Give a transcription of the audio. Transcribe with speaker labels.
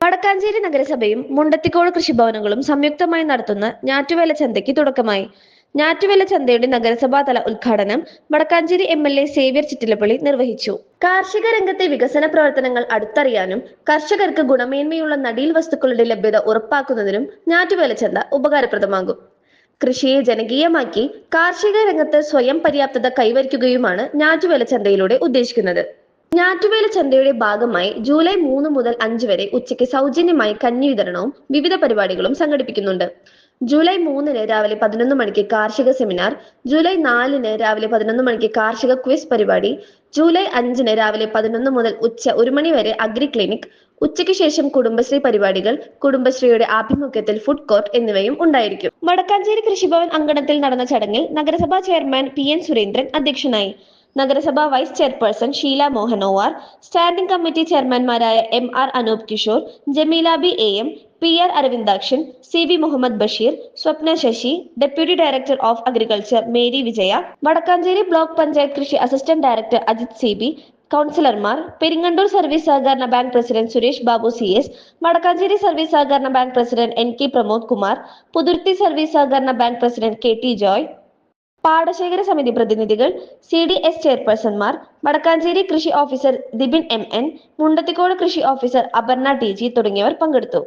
Speaker 1: വടക്കാഞ്ചേരി നഗരസഭയും മുണ്ടത്തിക്കോട് കൃഷിഭവനുകളും സംയുക്തമായി നടത്തുന്ന ഞാറ്റുവേല ചന്തയ്ക്ക് തുടക്കമായി. ഞാറ്റുവേല ചന്തയുടെ നഗരസഭാതല ഉദ്ഘാടനം Vadakkanchery M L A Xavier Chittilappally നിർവഹിച്ചു. കാർഷിക രംഗത്തെ വികസന പ്രവർത്തനങ്ങൾ അടുത്തറിയാനും കർഷകർക്ക് ഗുണമേന്മയുള്ള നടീൽ വസ്തുക്കളുടെ ലഭ്യത ഉറപ്പാക്കുന്നതിനും ഞാറ്റുവേല ചന്ത ഉപകാരപ്രദമാകും. കൃഷിയെ ജനകീയമാക്കി കാർഷിക രംഗത്ത് സ്വയം പര്യാപ്തത കൈവരിക്കുകയുമാണ് ഞാറ്റുവേല ചന്തയിലൂടെ ഉദ്ദേശിക്കുന്നത്. ഞാറ്റുവേല ചന്തയുടെ ഭാഗമായി ജൂലൈ മൂന്ന് മുതൽ അഞ്ച് വരെ ഉച്ചയ്ക്ക് സൗജന്യമായി കഞ്ഞി വിതരണവും വിവിധ പരിപാടികളും സംഘടിപ്പിക്കുന്നുണ്ട്. ജൂലൈ മൂന്നിന് രാവിലെ പതിനൊന്ന് മണിക്ക് കാർഷിക സെമിനാർ ജൂലൈ നാലിന് രാവിലെ പതിനൊന്ന് മണിക്ക് കാർഷിക ക്വിസ് പരിപാടി ജൂലൈ അഞ്ചിന് രാവിലെ പതിനൊന്ന് മുതൽ ഉച്ച ഒരു മണി വരെ അഗ്രി ക്ലിനിക് ഉച്ചയ്ക്ക് ശേഷം കുടുംബശ്രീ പരിപാടികൾ കുടുംബശ്രീയുടെ ആഭിമുഖ്യത്തിൽ ഫുഡ് കോർട്ട് എന്നിവയും ഉണ്ടായിരിക്കും. വടക്കാഞ്ചേരി കൃഷിഭവൻ അങ്കണത്തിൽ നടന്ന ചടങ്ങിൽ നഗരസഭാ ചെയർമാൻ പി എൻ സുരേന്ദ്രൻ അധ്യക്ഷനായി. നഗരസഭാ വൈസ് ചെയർപേഴ്സൺ ഷീല മോഹനോവാർ standing committee ചെയർമാൻമാരായ M R Anoop Kishore Jameela B A M P R Aravindakshan C V Muhammad Basheer Swapna Sasi deputy director of agriculture Mary Vijaya Vadakkanchery block panchayat കൃഷി assistant director Ajith C B കൗൺസിലർമാർ Peringandoor service സഹകരണ bank president Suresh Babu C S Vadakkanchery service സഹകരണ bank president N K Pramod Kumar Puthuruthy service സഹകരണ bank president K T Joy പാടശേഖര സമിതി പ്രതിനിധികൾ C D S ചെയർപേഴ്സൺമാർ വടക്കാഞ്ചേരി കൃഷി officer Dibin M N Mundathikode കൃഷി officer Aparna T G തുടങ്ങിയവർ പങ്കെടുത്തു.